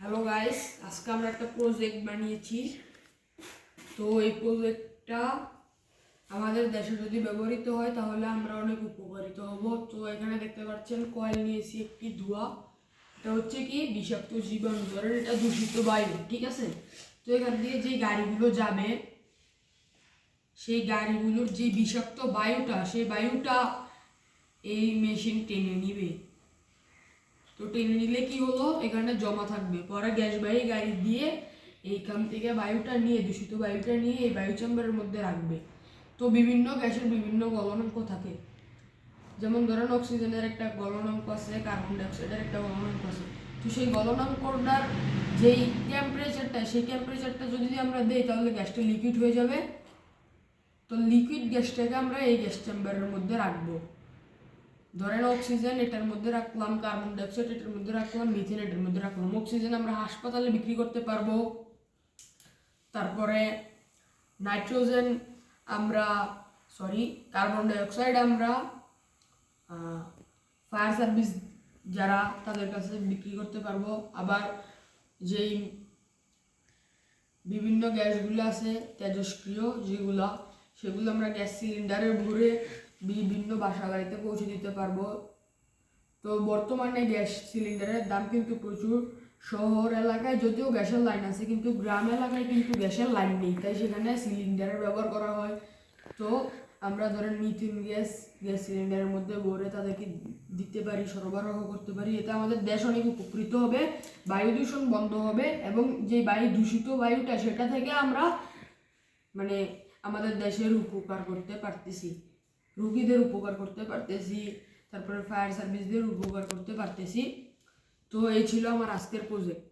Hello guys আজকে আমরা একটা প্রজেক্ট বানিয়েছি। তো এই প্রজেক্টটা আমাদের দেশে যদি ব্যবহৃত হয়, তাহলে আমরা অনেক উপকারিত হব। তো এখানে দেখতে পাচ্ছেন কয়েল নিয়েছি একটি ধোঁয়া। এটা হচ্ছে কি, বিষাক্ত জীবাণু ধরেন এটা দূষিত বায়ু, ঠিক আছে? তো এখান দিয়ে যে গাড়িগুলো যাবে, সেই গাড়িগুলোর যে বিষাক্ত বায়ুটা, সেই বায়ুটা এই মেশিন টেনে নিবে। তো টেনে নিলে কি হলো? এখানে জমা থাকবে। পরে গ্যাসবাহী গাড়ি দিয়ে এইখান থেকে বায়ুটা নিয়ে, দূষিত বায়ুটা নিয়ে এই বায়ু চেম্বারের মধ্যে রাখবে। তো বিভিন্ন গ্যাসের বিভিন্ন গলনাঙ্ক থাকে। যেমন ধরেন অক্সিজেনের একটা গলনাঙ্ক আছে, কার্বন ডাইঅক্সাইডের একটা গলনাঙ্ক আছে। তো সেই গলনাঙ্কটার যেই টেম্পারেচারটা সেই টেম্পারেচারটা যদি আমরা দিই, তাহলে গ্যাসটা লিকুইড হয়ে যাবে। তো লিকুইড গ্যাসটাকে আমরা এই গ্যাস চেম্বারের মধ্যে রাখব। ধরেন অক্সিজেন এটার মধ্যে রাখলাম কার্বন ডাইঅক্সাইড এটার মধ্যে রাখলাম মিথেন এটার মধ্যে রাখলাম অক্সিজেন আমরা হাসপাতালে বিক্রি করতে পারব। তারপরে নাইট্রোজেন আমরা সরি কার্বন ডাইঅক্সাইড আমরা ফায়ার সার্ভিস যারা তাদের কাছে বিক্রি করতে পারব। আবার যেই বিভিন্ন গ্যাসগুলো আছে তেজস্ক্রিয় যেগুলো, সেগুলো আমরা গ্যাস সিলিন্ডারে ভরে বিভিন্ন বাসা বাড়িতে পৌঁছে দিতে পারব। তো বর্তমানে গ্যাস সিলিন্ডারের দাম কিন্তু প্রচুর। শহর এলাকায় যদিও গ্যাসের লাইন আছে, কিন্তু গ্রাম এলাকায় কিন্তু গ্যাসের লাইন নেই, তাই সেখানে সিলিন্ডারের ব্যবহার করা হয়। তো আমরা ধরেন মিথেন গ্যাস গ্যাস সিলিন্ডারের মধ্যে ভরে তাদেরকে দিতে পারি, সরবরাহ করতে পারি। এতে আমাদের দেশ অনেক উপকৃত হবে, বায়ু দূষণ বন্ধ হবে এবং যে বায়ু দূষিত বায়ুটা, সেটা থেকে আমরা মানে আমাদের দেশের উপকার করতে পারতেছি। রুগীদের উপকার করতে পারতেছি, তারপরে ফায়ার সার্ভিসদের উপকার করতে পারতেছি। তো এই ছিল আমার আজকের প্রজেক্ট